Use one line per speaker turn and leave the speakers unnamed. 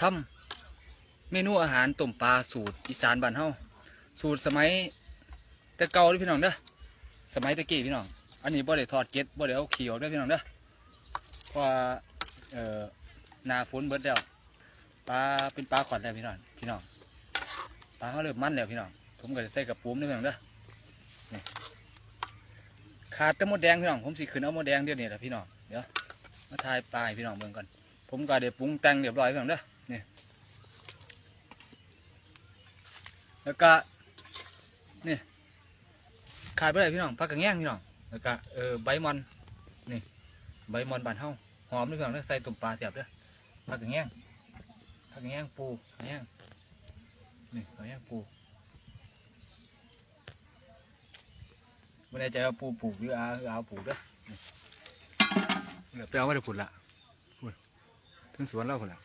ทำเมนูอาหารต้มปลาสูตรอีสานบ้านเฮาสูตรสมัยแต่เก่าด้อพี่น้องเด้อสมัยตะกี้พี่น้อง อันนี้บ่ได้ทอดเก็ดบ่ได้เอาขี้ออกเด้อพี่น้องเด้อเพราะเอ่อนาฝนเบิดแล้วปลาเป็นปลาขวัญแล้วพี่น้องพี่น้องปลาเขาเริ่มมันแล้วพี่น้องผมก็จะใส่กระปุ้มด้อพี่น้องเด้อขาดแต่หมดแดงพี่น้องผมสิขึ้นเอาหมดแดงเดี๋ยวนี้แหละพี่น้องเดี๋ยวมาทายปลาให้พี่น้องเบิ่งก่อนผมก็ได้ปรุงแต่งเรียบร้อยพี่น้องเด้อ นี่แล้วก็นี่ขาดไปเลยพี่น้องผักกระแง่งพี่น้องแล้วก็เออใบมอนนี่ใบมอนบานเฮาหอมด้วยพี่น้องเด้อใส่ตุ่มปลาเสียบด้อผักกระแง่งผักกระแง่งปูกระแง่งนี่กระแง่งปูไม่แน่ใจว่าปูปลูกหรืออาหรืออาปลูกด้อนี่เดี๋ยวไปเอาไว้เดี๋ยวผุดละผุดถึงสวนเราผุดละ